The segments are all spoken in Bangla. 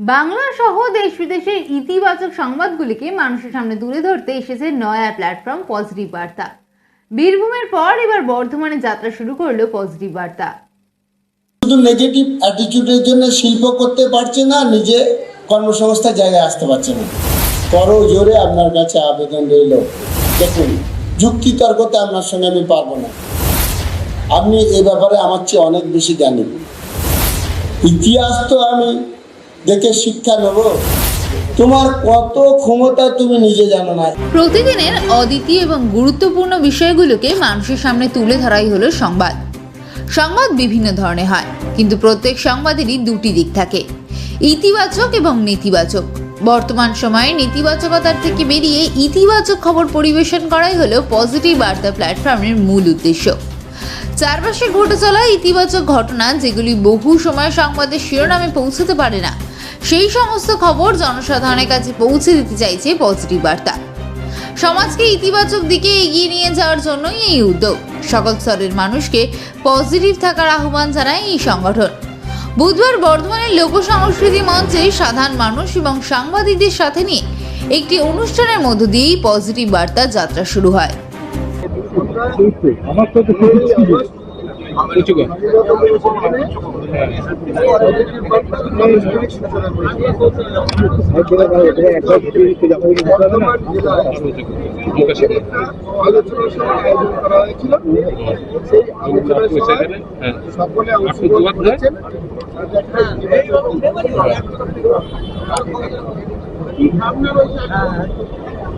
বাংলা সহ দেশ বিদেশের ইতিবাচক সংবাদগুলিকে মানুষের সামনে তুলে ধরতে এসেছে নয়া প্ল্যাটফর্ম পজিটিভ বার্তা। বীরভূমের পর এবার বর্ধমানে যাত্রা শুরু করল পজিটিভ বার্তা। শুধু নেগেটিভ অ্যাটিটিউডের জন্য শিল্প করতে পারছে না, নিজে কর্মসংস্থার জায়গায় আসতে পারছে না। করো জোরে আপনার কাছে আবেদন রইল। দেখুন, যুক্তি তর্কতে আপনার সঙ্গে আমি পারব না। আপনি এ ব্যাপারে আমার চেয়ে অনেক বেশি জ্ঞানী। ইতিহাস তো আমি দেখে শিক্ষা নেব। তোমার কত ক্ষমতা তুমি নিজে জানো না। প্রতিদিনের অদ্বিতীয় এবং গুরুত্বপূর্ণ বিষয়গুলোকে মানুষের সামনে তুলে ধরাই হলো সংবাদ। সংবাদ বিভিন্ন ধরনের হয়, কিন্তু প্রত্যেক সংবাদেরই দুটি দিক থাকে। ইতিবাচক এবং নেতিবাচক। বর্তমান সময়ে নেতিবাচকতার থেকে বেরিয়ে ইতিবাচক খবর পরিবেশন করাই হলো পজিটিভ বার্তা প্ল্যাটফর্মের মূল উদ্দেশ্য। চারপাশে ঘটে চলা ইতিবাচক ঘটনা যেগুলি বহু সময় সংবাদের শিরোনামে পৌঁছতে পারে না সেই সমস্ত খবর জনসাধারণের কাছে পৌঁছে দিতে চাইছে পজিটিভ বার্তা। সমাজকে ইতিবাচক দিকে এগিয়ে নিয়ে যাওয়ার জন্যই এই উদ্যোগ। সকল স্তরের মানুষকে পজিটিভ থাকার আহ্বান জানায় এই সংগঠন। বুধবার বর্ধমানের লোক সংস্কৃতি মঞ্চে সাধারণ মানুষ এবং সাংবাদিকদের সাথে নিয়ে একটি অনুষ্ঠানের মধ্য দিয়েই পজিটিভ বার্তা যাত্রা শুরু হয়। কিছু হ্যাঁ। সকলে অংশগ্রহণ করেছেন কি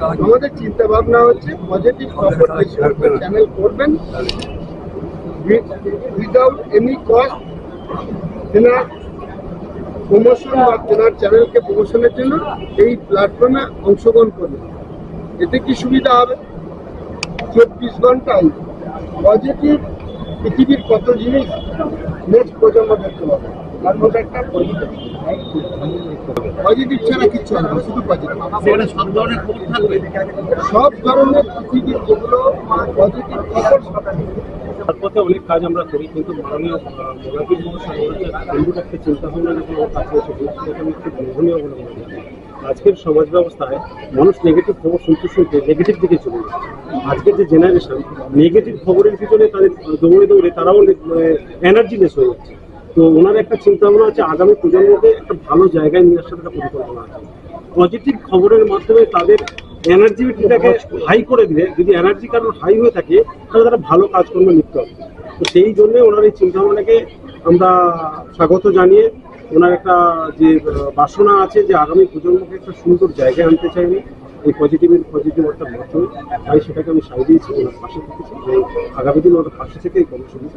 আমাদের চিন্তা ভাবনা হচ্ছে পজিটিভ খবর চ্যানেল করবেন উইদাউট এনি কস্ট তেনার প্রমোশন বা তেনার চ্যানেলকে প্রমোশনের জন্য এই প্ল্যাটফর্মে অংশগ্রহণ করবেন এতে কি সুবিধা হবে? চব্বিশ ঘন্টায় পজিটিভ পৃথিবীর কত জিনিস নেক্সট প্রজন্ম দেখতে পাবে। তার মধ্যে একটা পজিটিভ পজিটিভ ছাড়া কিচ্ছু হবে শুধু পজিটিভ সব ধরনের খবর থাকবে? সব ধরনের পৃথিবীর যেগুলো পজিটিভ খবর পথে অনেক কাজ আমরা করি কিন্তু মাননীয় মোনাফিক মহাশয় হিন্দুর একটা চিন্তা ভাবনা যখন আমার কাছে এসেছে সেটাকে আমি খুব গ্রহণীয় বলে মনে করি আজকের সমাজ ব্যবস্থায় মানুষ নেগেটিভ খবর শুনতে শুনতে নেগেটিভ দিকে চলে যাচ্ছে আজকের যে জেনারেশন নেগেটিভ খবরের পিছনে তাদের দৌড়ে দৌড়ে তারাও এনার্জিলেস হয়ে যাচ্ছে। তো ওনার একটা চিন্তা ভাবনা আছে, আগামী প্রজন্মকে একটা ভালো জায়গায় নিয়ে আসার একটা পরিকল্পনা আছে। পজিটিভ খবরের মাধ্যমে তাদের এনার্জিটাকে হাই করে দিলে, যদি এনার্জি কারণ হাই হয়ে থাকে, তাহলে তারা ভালো কাজকর্মে লিপ্ত হবে তো সেই জন্য ওনার এই চিন্তাভাবনাকে আমরা স্বাগত জানিয়ে ওনার একটা যে বাসনা আছে যে, আগামী প্রজন্মকে একটা সুন্দর জায়গায় আনতে চাইনি। এই পজিটিভের পজিটিভ একটা মাধ্যমে তাই সেটাকে আমি সাই দিয়েছি ওনার পাশে থেকেছি আগামী দিন ওনার পাশে থেকে এই কর্মসূচি